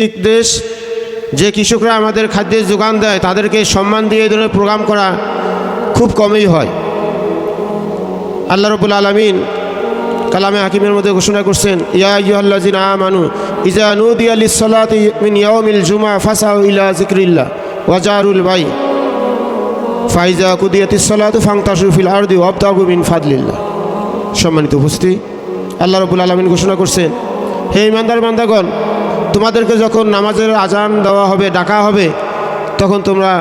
দেশ যে কৃষকরা আমাদের খাদ্যের যোগান দেয়, তাদেরকে সম্মান দিয়ে এই ধরনের প্রোগ্রাম করা খুব কমই হয়। আল্লাহ রবুল আলমিন কালামে হাকিমের মধ্যে ঘোষণা করছেন, ইয়া ইয়ুল্লাজিন আমানু ইজা নুদি আলি সালাত মিন ইয়াউমিল জুমা ফাসাউ ইলা জিক্রিল্লাহ ওয়াজারুল বাই ফাইজা কুদিয়াতিস সালাত ফাংতাসু ফিল আরদি ওয়াবতাগু মিন ফাদলিল্লাহ। সম্মানিত উপস্থিতি, আল্লাহ রবুল আলমিন ঘোষণা করছেন, হে ইমানদার বান্দাগণ তোমাদেরকে যখন নামাজের আজান দেওয়া হবে, ডাকা হবে, তখন তোমরা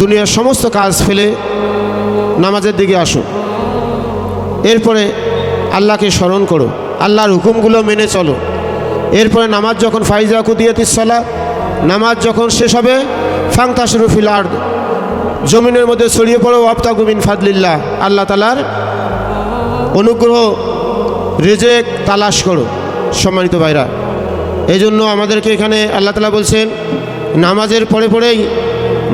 দুনিয়ার সমস্ত কাজ ফেলে নামাজের দিকে আসো। এরপরে আল্লাহকে স্মরণ করো, আল্লাহর হুকুমগুলো মেনে চলো। এরপরে নামাজ যখন ফাইজা কুদিয়াতিসলা নামাজ যখন শেষ হবে ফাংতা শরুফিল আর জমিনের মধ্যে ছড়িয়ে পড়ো ওয়াপ্তা গুমিন ফাদলিল্লাহ, আল্লাহ তালার অনুগ্রহ, রেজেক, তালাশ করো। সম্মানিত ভাইরা এই জন্য আমাদেরকে এখানে আল্লাহ তালা বলছেন, নামাজের পরে পরেই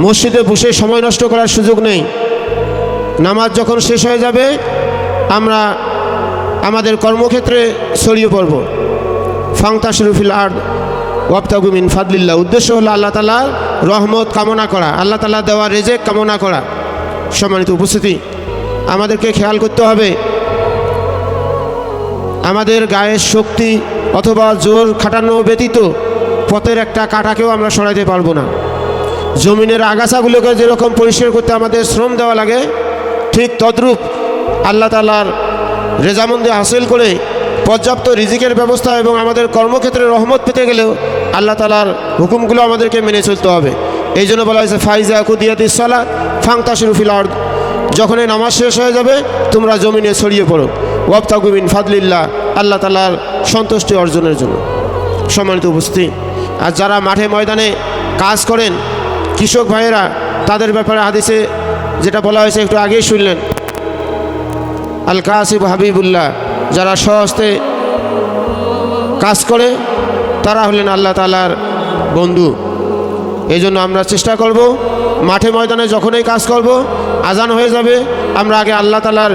মসজিদে বসে সময় নষ্ট করার সুযোগ নেই। নামাজ যখন শেষ হয়ে যাবে, আমরা আমাদের কর্মক্ষেত্রে ছড়িয়ে পড়ব। ফাংতা শরুফিল আর ওয়াপ্তাগুমিন ফাদলিল্লাহ। উদ্দেশ্য হলো আল্লাহ তালার রহমত কামনা করা, আল্লাহ তালা দেওয়া রেজেক কামনা করা। সম্মানিত উপস্থিতি, আমাদেরকে খেয়াল করতে হবে আমাদের গায়ের শক্তি অথবা জোর খাটানো ব্যতীত পথের একটা কাটাকেও আমরা সরাইতে পারব না। জমিনের আগাছাগুলোকে যেরকম পরিষ্কার করতে আমাদের শ্রম দেওয়া লাগে, ঠিক তদ্রূপ আল্লাহ তালার রেজামন্দি হাসিল করে পর্যাপ্ত রিজিকের ব্যবস্থা এবং আমাদের কর্মক্ষেত্রে রহমত পেতে গেলেও আল্লাহ তালার হুকুমগুলো আমাদেরকে মেনে চলতে হবে। এই জন্য বলা হয়েছে, ফাইজা কুদিয়াতিসালা ফাংতা শরুফিল আর্দ। যখন এই নামাজ শেষ হয়ে যাবে, তোমরা জমিনে ছড়িয়ে পড়ো। ওয়াবতাগুমিন ফাদলিল্লাহ। আল্লাহ তালার সন্তুষ্টি অর্জনের জন্য সম্মানিত উপস্থিতি। আর যারা মাঠে ময়দানে কাজ করেন, কৃষক ভাইয়েরা, তাদের ব্যাপারে হাদিসে যেটা বলা হয়েছে, একটু আগেই শুনলেন। আল কাসিব হাবিবুল্লাহ, যারা সহস্তে কাজ করে, তারা হলেন আল্লাহ তালার বন্ধু। এই জন্য আমরা চেষ্টা করব, মাঠে ময়দানে যখনই কাজ করব, আজান হয়ে যাবে, আমরা আগে আল্লাহ তালার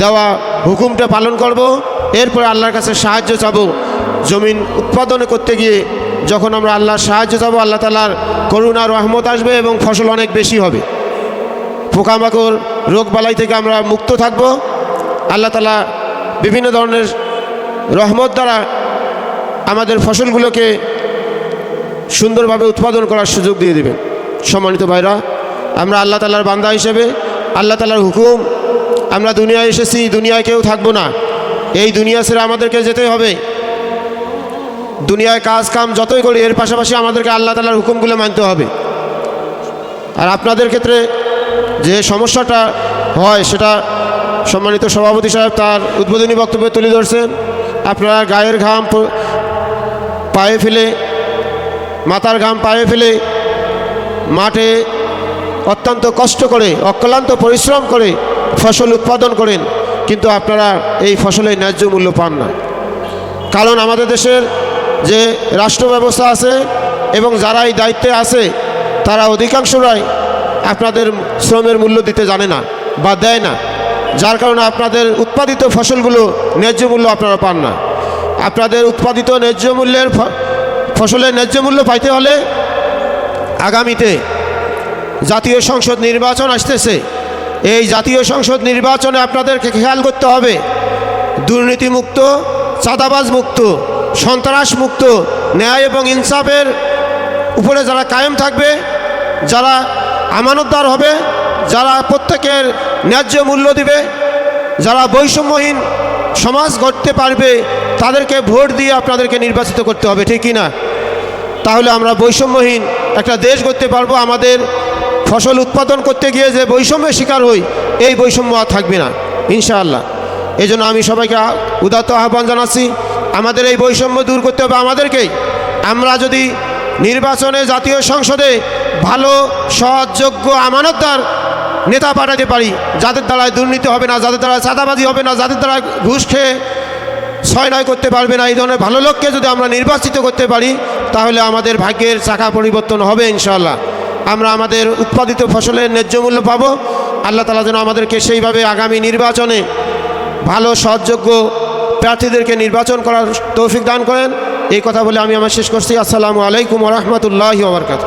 দেওয়া হুকুমটা পালন করব। এরপরে আল্লাহর কাছে সাহায্য চাবো জমিন উৎপাদন করতে গিয়ে যখন আমরা আল্লাহর সাহায্য চাবো, আল্লাহ তালার করুণা, রহমত আসবে এবং ফসল অনেক বেশি হবে। পোকামাকড়, রোগ বালাই থেকে আমরা মুক্ত থাকব। আল্লাহ তালা বিভিন্ন ধরনের রহমত দ্বারা আমাদের ফসলগুলোকে সুন্দরভাবে উৎপাদন করার সুযোগ দিয়ে দেবেন। সম্মানিত ভাইরা, আমরা আল্লাহ তালার বান্দা হিসেবে, আল্লাহ তালার হুকুম, আমরা দুনিয়ায় এসেছি, দুনিয়ায় কেউ থাকব না। এই দুনিয়া ছেড়ে আমাদেরকে যেতে হবে। দুনিয়ায় কাজ, কাম যতই করি, এর পাশাপাশি আমাদেরকে আল্লাহ তালার হুকুমগুলো মানতে হবে। আর আপনাদের ক্ষেত্রে যে সমস্যাটা হয়, সেটা সম্মানিত সভাপতি সাহেব তার উদ্বোধনী বক্তব্যে তুলে ধরছেন আপনারা গায়ের ঘাম পায়ে ফেলে, মাথার ঘাম পায়ে ফেলে, মাঠে অত্যন্ত কষ্ট করে, অক্লান্ত পরিশ্রম করে ফসল উৎপাদন করেন। কিন্তু আপনারা এই ফসলের ন্যায্য মূল্য পান না। কারণ আমাদের দেশের যে রাষ্ট্র ব্যবস্থা আছে এবং যারা এই দায়িত্বে আছে, তারা অধিকাংশরাই আপনাদের শ্রমের মূল্য দিতে জানে না বা দেয় না। যার কারণে আপনাদের উৎপাদিত ফসলগুলো ন্যায্য মূল্য আপনারা পান না। আপনাদের উৎপাদিত ন্যায্য মূল্যের ফসলের ন্যায্য মূল্য পাইতে হলে আগামীতে জাতীয় সংসদ নির্বাচন আসতেছে। এই জাতীয় সংসদ নির্বাচনে আপনাদেরকে খেয়াল করতে হবে। দুর্নীতিমুক্ত, চাঁদাবাজ মুক্ত, সন্ত্রাস মুক্ত, ন্যায় এবং ইনসাফের উপরে যারা কায়েম থাকবে, যারা আমানতদার হবে, যারা প্রত্যেকের ন্যায্য মূল্য দিবে, যারা বৈষম্যহীন সমাজ গড়তে পারবে, তাদেরকে ভোট দিয়ে আপনাদেরকে নির্বাচিত করতে হবে, ঠিক না? তাহলে আমরা বৈষম্যহীন একটা দেশ করতে পারব, আমাদের ফসল উৎপাদন করতে গিয়ে যে বৈষম্যের শিকার হই, এই বৈষম্য আর থাকবে না, ইনশাআল্লাহ। এই জন্য আমি সবাইকে উদাত্ত আহ্বান জানাচ্ছি, আমাদের এই বৈষম্য দূর করতে হবে আমাদেরকেই। আমরা যদি নির্বাচনে জাতীয় সংসদে ভালো সৎযোগ্য আমানতদার নেতা পাঠাতে পারি, যাদের দ্বারা দুর্নীতি হবে না, যাদের দ্বারা চাঁদাবাজি হবে না, যাদের দ্বারা ঘুষ খেয়ে ছয় নয় করতে পারবে না, এই ধরনের ভালো লোককে যদি আমরা নির্বাচিত করতে পারি, তাহলে আমাদের ভাগ্যের চাকা পরিবর্তন হবে ইনশাল্লাহ আমরা আমাদের উৎপাদিত ফসলের ন্যায্য মূল্য পাব। আল্লাহ তালা যেন আমাদেরকে সেইভাবে আগামী নির্বাচনে ভালো সহযোগ্য প্রার্থীদেরকে নির্বাচন করার তৌফিক দান করেন। এই কথা বলে আমি আমার শেষ করছি। আসসালামু আলাইকুম রহমতুল্লাহ ওবরকাত